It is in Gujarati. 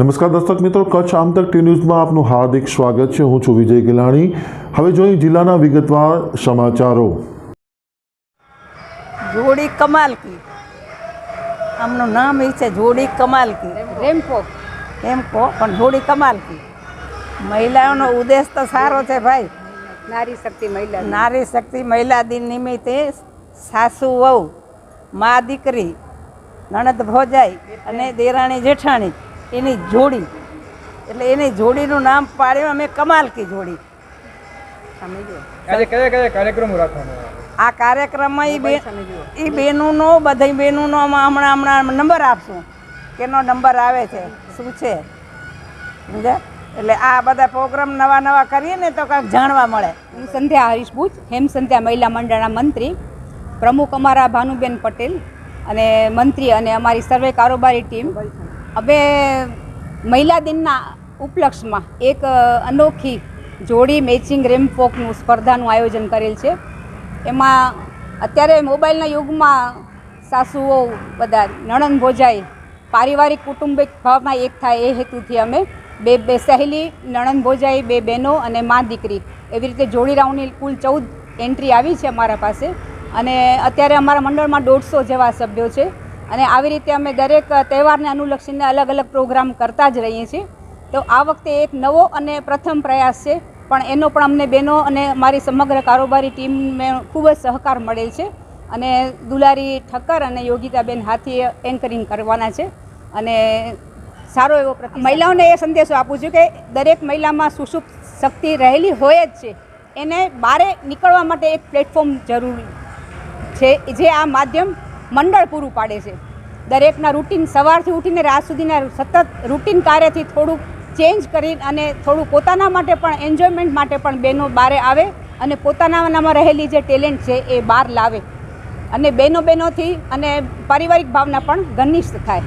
નમસ્કાર દર્શક મિત્રો કચ્છ આમતક ટી ન્યૂઝમાં આપનું હાર્દિક સ્વાગત છે. હું છું વિજય ગિલાણી. હવે જોઈએ જિલ્લાના વિગતવાર સમાચારો. જોડી કમાલ કી. આમનું નામ એ છે જોડી કમાલ કી. રેમ્પો. એમ કહો પણ જોડી કમાલ કી. મહિલાઓનો ઉદ્દેશ તો સારો છે ભાઈ. નારી શક્તિ મહિલા નારી શક્તિ મહિલા દિન નિમિત્તે સાસુ વહુ મા દીકરી નણદ ભોજાઈ અને દેરાણી જેઠાણી એની જોડી. એટલે એની જોડીનું નામ પાડ્યું અમે કમાલ કી જોડી. આજે કયા કયા કાર્યક્રમો રાખવામાં આ કાર્યક્રમમાં એ બે એ બહેનોનો બધી બહેનોનો હમણાં હમણાં નંબર આપશું. કેનો નંબર આવે છે શું છે? સમજ્યા? એટલે આ બધા પ્રોગ્રામ નવા નવા કરીએ ને તો કાંઈક જાણવા મળે. હું સંધ્યા હરીશ ભુજ હેમ સંધ્યા મહિલા મંડળના મંત્રી. પ્રમુખ અમારા ભાનુબેન પટેલ અને મંત્રી અને અમારી સર્વે કારોબારી ટીમ. હવે મહિલા દિનના ઉપલક્ષમાં એક અનોખી જોડી મેચિંગ રેમફોકનું સ્પર્ધાનું આયોજન કરેલ છે. એમાં અત્યારે મોબાઈલના યુગમાં સાસુઓ બધા નણંદ ભોજાઈ, પારિવારિક કુટુંબિક ભાવના એક થાય એ હેતુથી અમે બે બે સહેલી, નણંદ ભોજાઈ, બે બહેનો અને મા દીકરી એવી રીતે જોડી રાઉન્ડની કુલ ચૌદ એન્ટ્રી આવી છે અમારા પાસે. અને અત્યારે અમારા મંડળમાં દોઢસો જેવા સભ્યો છે. અને આવી રીતે અમે દરેક તહેવારને અનુલક્ષીને અલગ અલગ પ્રોગ્રામ કરતા જ રહીએ છીએ. તો આ વખતે એક નવો અને પ્રથમ પ્રયાસ છે. પણ એનો પણ અમને બહેનો અને મારી સમગ્ર કારોબારી ટીમને ખૂબ જ સહકાર મળેલ છે. અને દુલારી ઠક્કર અને યોગિતાબેન હાથી એન્કરિંગ કરવાના છે. અને સારો એવો મહિલાઓને એ સંદેશો આપું છું કે દરેક મહિલામાં સુષુપ્ત શક્તિ રહેલી હોય જ છે. એને બારે નીકળવા માટે એક પ્લેટફોર્મ જરૂરી છે. જે આ માધ્યમ મંડળ પૂરું પાડે છે. દરેકના રૂટીન સવારથી ઉઠીને રાત સુધીના સતત રૂટીન કાર્યથી થોડુંક ચેન્જ કરી અને થોડું પોતાના માટે પણ એન્જોયમેન્ટ માટે પણ બહેનો બહારે આવે અને પોતાનામાં રહેલી જે ટેલેન્ટ છે એ બહાર લાવે. અને બહેનો બહેનોથી અને પારિવારિક ભાવના પણ ઘનિષ્ઠ થાય.